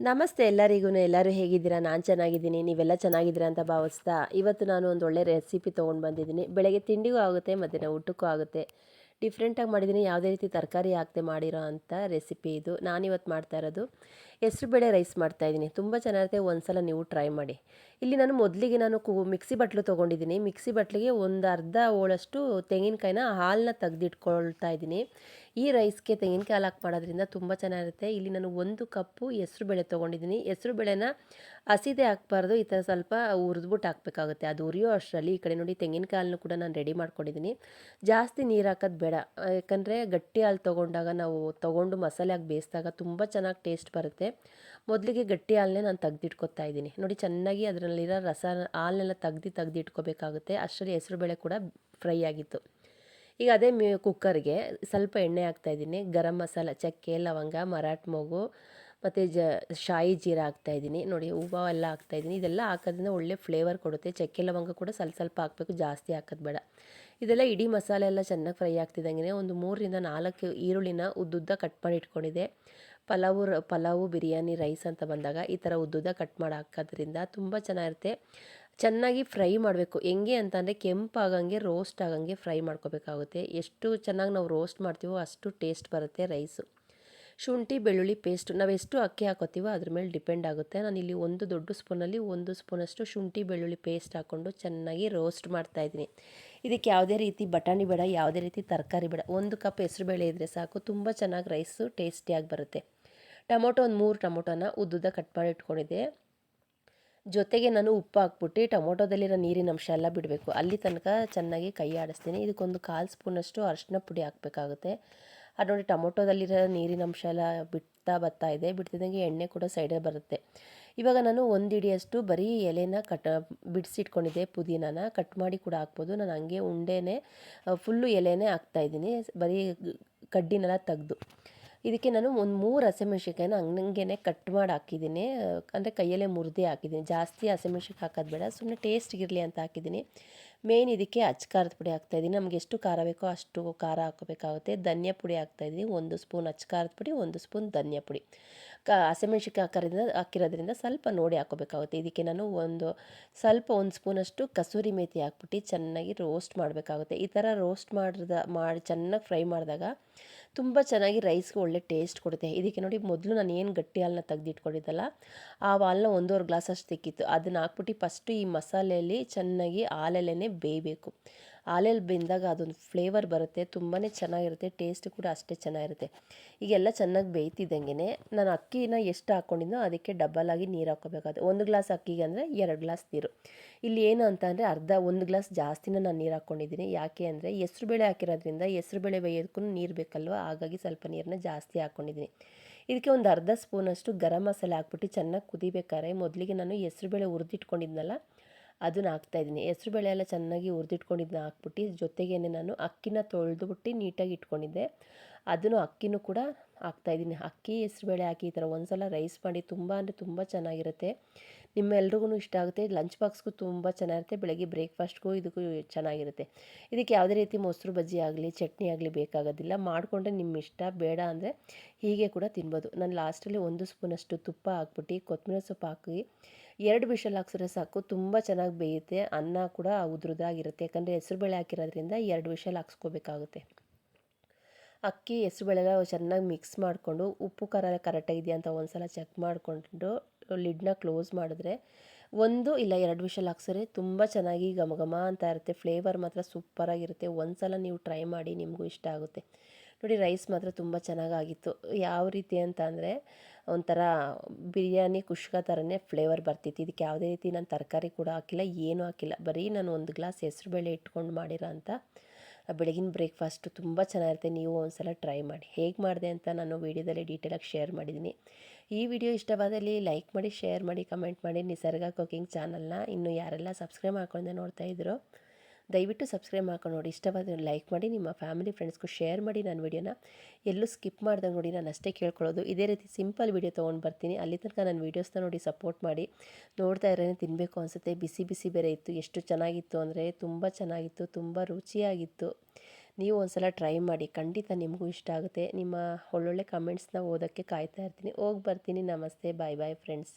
ನಮಸ್ತೆ ಎಲ್ಲರಿಗೂ. ಎಲ್ಲರೂ ಹೇಗಿದ್ದೀರಾ? ನಾನು ಚೆನ್ನಾಗಿದ್ದೀನಿ. ನೀವೆಲ್ಲ ಚೆನ್ನಾಗಿದ್ದೀರಾ ಅಂತ ಭಾವಿಸ್ತಾ ಇವತ್ತು ನಾನು ಒಂದು ಒಳ್ಳೆ ರೆಸಿಪಿ ತೊಗೊಂಡು ಬಂದಿದ್ದೀನಿ. ಬೆಳಗ್ಗೆ ತಿಂಡಿಗೂ ಆಗುತ್ತೆ, ಮಧ್ಯಾಹ್ನ ಊಟಕ್ಕೂ ಆಗುತ್ತೆ. ಡಿಫ್ರೆಂಟಾಗಿ ಮಾಡಿದ್ದೀನಿ. ಯಾವುದೇ ರೀತಿ ತರಕಾರಿ ಹಾಕದೆ ಮಾಡಿರೋ ಅಂಥ ರೆಸಿಪಿ ಇದು. ನಾನಿವತ್ತು ಮಾಡ್ತಾ ಇರೋದು ಹೆಸ್ರುಬೇಳೆ ರೈಸ್ ಮಾಡ್ತಾಯಿದ್ದೀನಿ ತುಂಬ ಚೆನ್ನಾಗಿರುತ್ತೆ. ಒಂದು ಸಲ ನೀವು ಟ್ರೈ ಮಾಡಿ. ಇಲ್ಲಿ ನಾನು ಮೊದಲಿಗೆ ನಾನು ಕು, ಮಿಕ್ಸಿ ಬಟ್ಲು ತೊಗೊಂಡಿದ್ದೀನಿ. ಮಿಕ್ಸಿ ಬಟ್ಲಿಗೆ ಒಂದು ಅರ್ಧ ಓಳಷ್ಟು ತೆಂಗಿನಕಾಯಿನ ಹಾಲನ್ನ ತೆಗೆದಿಟ್ಕೊಳ್ತಾ ಇದ್ದೀನಿ. ಈ ರೈಸ್ಗೆ ತೆಂಗಿನಕಾಯಿ ಹಾಕಿ ಮಾಡೋದ್ರಿಂದ ತುಂಬ ಚೆನ್ನಾಗಿರುತ್ತೆ. ಇಲ್ಲಿ ನಾನು ಒಂದು ಕಪ್ಪು ಹೆಸ್ರುಬೇಳೆ ತೊಗೊಂಡಿದ್ದೀನಿ. ಹೆಸ್ರುಬೇಳೆನ ಹಸಿದೆ ಹಾಕ್ಬಾರ್ದು, ಈ ಥರ ಸ್ವಲ್ಪ ಹುರಿದ್ಬಿಟ್ಟು ಹಾಕಬೇಕಾಗುತ್ತೆ. ಅದು ಉರಿಯೋ ಅಷ್ಟರಲ್ಲಿ ಈ ಕಡೆ ನೋಡಿ ತೆಂಗಿನಕಾಲನ್ನು ಕೂಡ ನಾನು ರೆಡಿ ಮಾಡ್ಕೊಂಡಿದ್ದೀನಿ. ಜಾಸ್ತಿ ನೀರು ಹಾಕೋದು ಬೇಡ. ಯಾಕಂದರೆ ಗಟ್ಟಿ ಹಾಲು ತೊಗೊಂಡಾಗ ನಾವು ತೊಗೊಂಡು ಮಸಾಲೆ ಹಾಕಿ ಬೇಯಿಸಿದಾಗ ತುಂಬ ಚೆನ್ನಾಗಿ ಟೇಸ್ಟ್ ಬರುತ್ತೆ. ಮೊದಲಿಗೆ ಗಟ್ಟಿ ಹಾಲನ್ನೇ ನಾನು ತೆಗ್ದಿಟ್ಕೊತಾ ಇದ್ದೀನಿ. ನೋಡಿ ಚೆನ್ನಾಗಿ ಅದರಲ್ಲಿರೋ ರಸ ಹಾಲನ್ನೆಲ್ಲ ತೆಗ್ದು ತೆಗ್ದು ಇಟ್ಕೋಬೇಕಾಗುತ್ತೆ. ಅಷ್ಟರಲ್ಲಿ ಹೆಸರುಬೇಳೆ ಕೂಡ ಫ್ರೈ ಆಗಿತ್ತು. ಈಗ ಅದೇ ಮೇ ಕುಕ್ಕರ್ಗೆ ಸ್ವಲ್ಪ ಎಣ್ಣೆ ಹಾಕ್ತಾಯಿದ್ದೀನಿ ಗರಂ ಮಸಾಲ, ಚಕ್ಕೆ, ಲವಂಗ, ಮರಾಠ ಮೊಗು ಮತ್ತು ಜ ಶಾಯಿ ಜೀರ ಹಾಕ್ತಾಯಿದ್ದೀನಿ ನೋಡಿ ಹೂವು ಎಲ್ಲ ಹಾಕ್ತಾಯಿದ್ದೀನಿ ಇದೆಲ್ಲ ಹಾಕೋದ್ರಿಂದ ಒಳ್ಳೆ ಫ್ಲೇವರ್ ಕೊಡುತ್ತೆ. ಚಕ್ಕೆ, ಲವಂಗ ಕೂಡ ಸ್ವಲ್ಪ ಸ್ವಲ್ಪ ಹಾಕಬೇಕು. ಜಾಸ್ತಿ ಹಾಕೋದು ಬೇಡ. ಇದೆಲ್ಲ ಇಡೀ ಮಸಾಲೆ ಎಲ್ಲ ಚೆನ್ನಾಗಿ ಫ್ರೈ ಆಗ್ತಿದ್ದಂಗೆ ಒಂದು ಮೂರರಿಂದ ನಾಲ್ಕು ಈರುಳ್ಳಿನ ಉದ್ದುದ್ದ ಕಟ್ ಮಾಡಿ ಇಟ್ಕೊಂಡಿದ್ದೆ. ಪಲಾವು ರ, ಪಲಾವು, ಬಿರಿಯಾನಿ, ರೈಸ್ ಅಂತ ಬಂದಾಗ ಈ ಥರ ಉದ್ದುದ ಕಟ್ ಮಾಡಿ ಹಾಕೋದ್ರಿಂದ ತುಂಬ ಚೆನ್ನಾಗಿರುತ್ತೆ. ಚೆನ್ನಾಗಿ ಫ್ರೈ ಮಾಡಬೇಕು. ಹೆಂಗೆ ಅಂತಂದರೆ ಕೆಂಪಾಗಂಗೆ ರೋಸ್ಟ್ ಆಗಂಗೆ ಫ್ರೈ ಮಾಡ್ಕೋಬೇಕಾಗುತ್ತೆ. ಎಷ್ಟು ಚೆನ್ನಾಗಿ ನಾವು ರೋಸ್ಟ್ ಮಾಡ್ತೀವೋ ಅಷ್ಟು ಟೇಸ್ಟ್ ಬರುತ್ತೆ ರೈಸು. ಶುಂಠಿ, ಬೆಳ್ಳುಳ್ಳಿ ಪೇಸ್ಟ್, ನಾವು ಎಷ್ಟು ಅಕ್ಕಿ ಹಾಕೋತೀವೋ ಅದ್ರ ಮೇಲೆ ಡಿಪೆಂಡ್ ಆಗುತ್ತೆ. ನಾನು ಇಲ್ಲಿ ಒಂದು ದೊಡ್ಡ ಸ್ಪೂನಲ್ಲಿ ಒಂದು ಸ್ಪೂನಷ್ಟು ಶುಂಠಿ, ಬೆಳ್ಳುಳ್ಳಿ ಪೇಸ್ಟ್ ಹಾಕ್ಕೊಂಡು ಚೆನ್ನಾಗಿ ರೋಸ್ಟ್ ಮಾಡ್ತಾಯಿದ್ದೀನಿ ಇದಕ್ಕೆ ಯಾವುದೇ ರೀತಿ ಬಟಾಣಿ ಬೇಡ, ಯಾವುದೇ ರೀತಿ ತರಕಾರಿ ಬೇಡ. ಒಂದು ಕಪ್ ಹೆಸರುಬೇಳೆ ಇದ್ದರೆ ಸಾಕು. ತುಂಬ ಚೆನ್ನಾಗಿ ರೈಸು ಟೇಸ್ಟಿಯಾಗಿ ಬರುತ್ತೆ. ಟೊಮೊಟೊ ಒಂದು ಮೂರು ಟೊಮೊಟೊನ ಉದ್ದುದ್ದ ಕಟ್ ಮಾಡಿ ಇಟ್ಕೊಂಡಿದ್ದೆ. ಜೊತೆಗೆ ನಾನು ಉಪ್ಪು ಹಾಕ್ಬಿಟ್ಟು ಟೊಮೊಟೊದಲ್ಲಿರೋ ನೀರಿನ ಅಂಶ ಎಲ್ಲ ಬಿಡಬೇಕು. ಅಲ್ಲಿ ತನಕ ಚೆನ್ನಾಗಿ ಕೈ ಆಡಿಸ್ತೀನಿ. ಇದಕ್ಕೊಂದು ಕಾಲು ಸ್ಪೂನಷ್ಟು ಅರಿಶಿನ ಪುಡಿ ಹಾಕಬೇಕಾಗುತ್ತೆ. ಅದು ನೋಡಿ ಟೊಮೊಟೊದಲ್ಲಿರೋ ನೀರಿನ ಅಂಶ ಎಲ್ಲ ಬಿಡ್ತಾ ಬರ್ತಾ ಇದೆ. ಬಿಡ್ತಿದ್ದಂಗೆ ಎಣ್ಣೆ ಕೂಡ ಸೈಡಲ್ಲಿ ಬರುತ್ತೆ. ಇವಾಗ ನಾನು ಒಂದು ಹಿಡಿಯಷ್ಟು ಬರೀ ಎಲೆನ ಕಟ್ ಬಿಡಿಸಿಟ್ಕೊಂಡಿದ್ದೆ, ಪುದೀನಾನ. ಕಟ್ ಮಾಡಿ ಕೂಡ ಹಾಕ್ಬೋದು. ನಾನು ಹಂಗೆ ಉಂಡೆನೇ ಫುಲ್ಲು ಎಲೆನೇ ಹಾಕ್ತಾಯಿದ್ದೀನಿ ಬರೀ ಕಡ್ಡಿನೆಲ್ಲ ತೆಗ್ದು. ಇದಕ್ಕೆ ನಾನು ಒಂದು ಮೂರು ಹಸಿಮೆಣ್ಸಿನ್ಕಾಯಿನ ಹಂಗೇನೆ ಕಟ್ ಮಾಡಿ ಹಾಕಿದ್ದೀನಿ. ಅಂದರೆ ಕೈಯಲ್ಲೇ ಮುರಿದೇ ಹಾಕಿದ್ದೀನಿ. ಜಾಸ್ತಿ ಹಸಿಮೆಣ್ಸಿನ್ಕಾಯಿ ಹಾಕೋದು ಬೇಡ ಸುಮ್ಮನೆ ಟೇಸ್ಟ್ಗಿರಲಿ ಅಂತ ಹಾಕಿದ್ದೀನಿ. ಮೇನ್ ಇದಕ್ಕೆ ಅಚ್ಚ ಖಾರದ ಪುಡಿ ಹಾಕ್ತಾಯಿದ್ದೀನಿ ನಮಗೆ ಎಷ್ಟು ಖಾರ ಬೇಕೋ ಅಷ್ಟು ಖಾರ ಹಾಕೋಬೇಕಾಗುತ್ತೆ ಧನಿಯಾ ಪುಡಿ ಹಾಕ್ತಾಯಿದ್ದೀನಿ ಒಂದು ಸ್ಪೂನ್ ಅಚ್ಚ ಖಾರದ ಪುಡಿ, ಒಂದು ಸ್ಪೂನ್ ಧನಿಯಾ ಪುಡಿ. ಕ ಹಸಿಮೆಣ್ಸಿನ್ಕಾಯಿ ಹಾಕೋದ್ರಿಂದ ಹಾಕಿರೋದ್ರಿಂದ ಸ್ವಲ್ಪ ನೋಡಿ ಹಾಕೋಬೇಕಾಗುತ್ತೆ. ಇದಕ್ಕೆ ನಾನು ಒಂದು ಸ್ವಲ್ಪ ಒಂದು ಸ್ಪೂನಷ್ಟು ಕಸೂರಿ ಮೇಥಿ ಹಾಕ್ಬಿಟ್ಟು ಚೆನ್ನಾಗಿ ರೋಸ್ಟ್ ಮಾಡಬೇಕಾಗುತ್ತೆ. ಈ ಥರ ರೋಸ್ಟ್ ಮಾಡಿದ ಮಾಡಿ, ಚೆನ್ನಾಗಿ ಫ್ರೈ ಮಾಡಿದಾಗ ತುಂಬ ಚೆನ್ನಾಗಿ ರೈಸ್ಗೆ ಒಳ್ಳೆ ಟೇಸ್ಟ್ ಕೊಡುತ್ತೆ. ಇದಕ್ಕೆ ನೋಡಿ ಮೊದಲು ನಾನು ಏನು ಗಟ್ಟಿ ಹಾಲನ್ನ ತೆಗೆದಿಟ್ಕೊಂಡಿದ್ದಲ್ಲ, ಆ ಹಾಲನ್ನ ಒಂದೂವರೆ ಗ್ಲಾಸ್ ಅಷ್ಟು ತೆಕ್ಕಿತ್ತು. ಅದನ್ನು ಹಾಕ್ಬಿಟ್ಟು ಫಸ್ಟು ಈ ಮಸಾಲೆಯಲ್ಲಿ ಚೆನ್ನಾಗಿ ಹಾಲಲ್ಲೇ ಬೇಯಬೇಕು. ಹಾಲಲ್ಲಿ ಬೆಂದಾಗ ಅದೊಂದು ಫ್ಲೇವರ್ ಬರುತ್ತೆ ತುಂಬಾ ಚೆನ್ನಾಗಿರುತ್ತೆ ಟೇಸ್ಟ್ ಕೂಡ ಅಷ್ಟೇ ಚೆನ್ನಾಗಿರುತ್ತೆ. ಈಗೆಲ್ಲ ಚೆನ್ನಾಗಿ ಬೇಯ್ತಿದ್ದಂಗೆ ನಾನು ಅಕ್ಕಿನ ಎಷ್ಟು ಹಾಕ್ಕೊಂಡಿದ್ನೋ ಅದಕ್ಕೆ ಡಬಲ್ ಆಗಿ ನೀರು ಹಾಕ್ಕೋಬೇಕಾಗುತ್ತೆ ಒಂದು ಗ್ಲಾಸ್ ಅಕ್ಕಿಗೆ ಅಂದರೆ ಎರಡು ಗ್ಲಾಸ್ ನೀರು. ಇಲ್ಲಿ ಏನು ಅಂತ ಅಂದರೆ ಅರ್ಧ ಒಂದು ಗ್ಲಾಸ್ ಜಾಸ್ತಿನ ನಾನು ನೀರು ಹಾಕ್ಕೊಂಡಿದ್ದೀನಿ ಯಾಕೆ ಅಂದರೆ ಹೆಸ್ರುಬೇಳೆ ಹಾಕಿರೋದ್ರಿಂದ ಹೆಸ್ರುಬೇಳೆ ಬೇಯೋದಕ್ಕೂ ನೀರು ಬೇಕಲ್ವ? ಹಾಗಾಗಿ ಸ್ವಲ್ಪ ನೀರನ್ನ ಜಾಸ್ತಿ ಹಾಕ್ಕೊಂಡಿದ್ದೀನಿ ಇದಕ್ಕೆ ಒಂದು ಅರ್ಧ ಸ್ಪೂನಷ್ಟು ಗರಂ ಮಸಾಲೆ ಹಾಕ್ಬಿಟ್ಟು ಚೆನ್ನಾಗಿ ಕುದಿಬೇಕಾದ್ರೆ ಮೊದಲಿಗೆ ನಾನು ಹೆಸ್ರುಬೇಳೆ ಹುರಿದಿಟ್ಕೊಂಡಿದ್ನಲ್ಲ ಅದನ್ನ ಹಾಕ್ತಾಯಿದ್ದೀನಿ ಹೆಸ್ರುಬೇಳೆ ಎಲ್ಲ ಚೆನ್ನಾಗಿ ಹುರಿದಿಟ್ಕೊಂಡಿದ್ದನ್ನ ಹಾಕ್ಬಿಟ್ಟು ಜೊತೆಗೇನೆ ನಾನು ಅಕ್ಕಿನ ತೊಳೆದುಬಿಟ್ಟು ನೀಟಾಗಿ ಇಟ್ಕೊಂಡಿದ್ದೆ. ಅದನ್ನು ಅಕ್ಕಿನೂ ಕೂಡ ಹಾಕ್ತಾಯಿದ್ದೀನಿ ಅಕ್ಕಿ ಹೆಸ್ರುಬೇಳೆ ಹಾಕಿ ಈ ಥರ ಒಂದ್ಸಲ ರೈಸ್ ಮಾಡಿ ತುಂಬ ಅಂದರೆ ತುಂಬ ಚೆನ್ನಾಗಿರುತ್ತೆ. ನಿಮ್ಮೆಲ್ರಿಗೂ ಇಷ್ಟ ಆಗುತ್ತೆ. ಲಂಚ್ ಬಾಕ್ಸ್ಗೂ ತುಂಬ ಚೆನ್ನಾಗಿರುತ್ತೆ. ಬೆಳಗ್ಗೆ ಬ್ರೇಕ್ಫಾಸ್ಟ್ಗೂ ಇದಕ್ಕೂ ಚೆನ್ನಾಗಿರುತ್ತೆ. ಇದಕ್ಕೆ ಯಾವುದೇ ರೀತಿ ಮೊಸರು ಬಜ್ಜಿ ಆಗಲಿ, ಚಟ್ನಿ ಆಗಲಿ ಬೇಕಾಗೋದಿಲ್ಲ. ಮಾಡಿಕೊಂಡ್ರೆ ನಿಮ್ಮ ಇಷ್ಟ. ಬೇಡ ಅಂದರೆ ಹೀಗೆ ಕೂಡ ತಿನ್ಬೋದು. ನಾನು ಲಾಸ್ಟಲ್ಲಿ ಒಂದು ಸ್ಪೂನಷ್ಟು ತುಪ್ಪ ಹಾಕ್ಬಿಟ್ಟು, ಕೊತ್ತಂಬರಿ ಸೊಪ್ಪು ಹಾಕಿ ಎರಡು ವಿಷಲ್ ಹಾಕ್ಸಿದ್ರೆ ಸಾಕು, ತುಂಬ ಚೆನ್ನಾಗಿ ಬೇಯುತ್ತೆ, ಅನ್ನ ಕೂಡ ಉದ್ರುದಾಗಿರುತ್ತೆ. ಯಾಕಂದರೆ ಹೆಸರುಬೇಳೆ ಹಾಕಿರೋದ್ರಿಂದ ಎರಡು ವಿಷಲ್ ಹಾಕ್ಸ್ಕೋಬೇಕಾಗುತ್ತೆ. ಅಕ್ಕಿ ಹೆಸರುಬೇಳೆಲ್ಲ ಚೆನ್ನಾಗಿ ಮಿಕ್ಸ್ ಮಾಡಿಕೊಂಡು, ಉಪ್ಪು, ಖಾರ ಕರೆಕ್ಟಾಗಿದೆಯಾ ಅಂತ ಒಂದು ಸಲ ಚೆಕ್ ಮಾಡಿಕೊಂಡು ಲಿಡ್ನ ಕ್ಲೋಸ್ ಮಾಡಿದ್ರೆ ಒಂದು ಇಲ್ಲ ಎರಡು ವಿಷಲ್ ಹಾಕ್ಸಿದ್ರೆ ತುಂಬ ಚೆನ್ನಾಗಿ ಘಮ ಘಮ ಅಂತ ಇರುತ್ತೆ. ಫ್ಲೇವರ್ ಮಾತ್ರ ಸೂಪರಾಗಿರುತ್ತೆ ಒಂದು ಸಲ ನೀವು ಟ್ರೈ ಮಾಡಿ ನಿಮಗೂ ಇಷ್ಟ ಆಗುತ್ತೆ. ನೋಡಿ ರೈಸ್ ಮಾತ್ರ ತುಂಬ ಚೆನ್ನಾಗಾಗಿತ್ತು ಯಾವ ರೀತಿ ಅಂತ ಅಂದರೆ ಒಂಥರ ಬಿರಿಯಾನಿ ಕುಷ್ಕ ಥರನೇ ಫ್ಲೇವರ್ ಬರ್ತಿತ್ತು. ಇದಕ್ಕೆ ಯಾವುದೇ ರೀತಿ ನಾನು ತರಕಾರಿ ಕೂಡ ಹಾಕಿಲ್ಲ, ಏನೂ ಹಾಕಿಲ್ಲ. ಬರೀ ನಾನು ಒಂದು ಗ್ಲಾಸ್ ಹೆಸ್ರುಬೇಳೆ ಇಟ್ಕೊಂಡು ಮಾಡಿರೋ ಅಂತ ಬೆಳಗಿನ ಬ್ರೇಕ್ಫಾಸ್ಟು ತುಂಬ ಚೆನ್ನಾಗಿರುತ್ತೆ. ನೀವು ಒಂದ್ಸಲ ಟ್ರೈ ಮಾಡಿ. ಹೇಗೆ ಮಾಡಿದೆ ಅಂತ ನಾನು ವೀಡಿಯೋದಲ್ಲಿ ಡೀಟೇಲಾಗಿ ಶೇರ್ ಮಾಡಿದ್ದೀನಿ. ಈ ವಿಡಿಯೋ ಇಷ್ಟವಾದಲ್ಲಿ ಲೈಕ್ ಮಾಡಿ ಶೇರ್ ಮಾಡಿ ಕಮೆಂಟ್ ಮಾಡಿ. ನಿಸರ್ಗ ಕುಕಿಂಗ್ ಚಾನಲ್ನ ಇನ್ನು ಯಾರೆಲ್ಲ ಸಬ್ಸ್ಕ್ರೈಬ್ ಮಾಡ್ಕೊಂಡೆ ನೋಡ್ತಾ ಇದ್ರು ದಯವಿಟ್ಟು ಸಬ್ಸ್ಕ್ರೈಬ್ ಮಾಡ್ಕೊಂಡು ನೋಡಿ. ಇಷ್ಟವಾದ ಲೈಕ್ ಮಾಡಿ, ನಿಮ್ಮ ಫ್ಯಾಮಿಲಿ ಫ್ರೆಂಡ್ಸ್ಗೂ ಶೇರ್ ಮಾಡಿ ನನ್ನ ವೀಡಿಯೋನ. ಎಲ್ಲೂ ಸ್ಕಿಪ್ ಮಾಡ್ದಂಗೆ ನೋಡಿ, ನಾನು ಅಷ್ಟೇ ಕೇಳ್ಕೊಳ್ಳೋದು. ಇದೇ ರೀತಿ ಸಿಂಪಲ್ ವೀಡಿಯೋ ತೊಗೊಂಡು ಬರ್ತೀನಿ. ಅಲ್ಲಿ ತನಕ ನನ್ನ ವೀಡಿಯೋಸ್ನ ನೋಡಿ ಸಪೋರ್ಟ್ ಮಾಡಿ. ನೋಡ್ತಾ ಇರೋನೇ ತಿನ್ನಬೇಕು ಅನಿಸುತ್ತೆ. ಬಿಸಿ ಬಿಸಿ ಬೇರೆ ಇತ್ತು. ಎಷ್ಟು ಚೆನ್ನಾಗಿತ್ತು ಅಂದರೆ ತುಂಬ ಚೆನ್ನಾಗಿತ್ತು, ತುಂಬ ರುಚಿಯಾಗಿತ್ತು. ನೀವು ಒಂದ್ಸಲ ಟ್ರೈ ಮಾಡಿ. ಖಂಡಿತ ನಿಮಗೂ ಇಷ್ಟ ಆಗುತ್ತೆ. ನಿಮ್ಮ ಒಳ್ಳೊಳ್ಳೆ ಕಮೆಂಟ್ಸ್ನ ಓದೋಕ್ಕೆ ಕಾಯ್ತಾ ಇರ್ತೀನಿ. ಹೋಗಿ ಬರ್ತೀನಿ. ನಮಸ್ತೆ. Bye bye friends.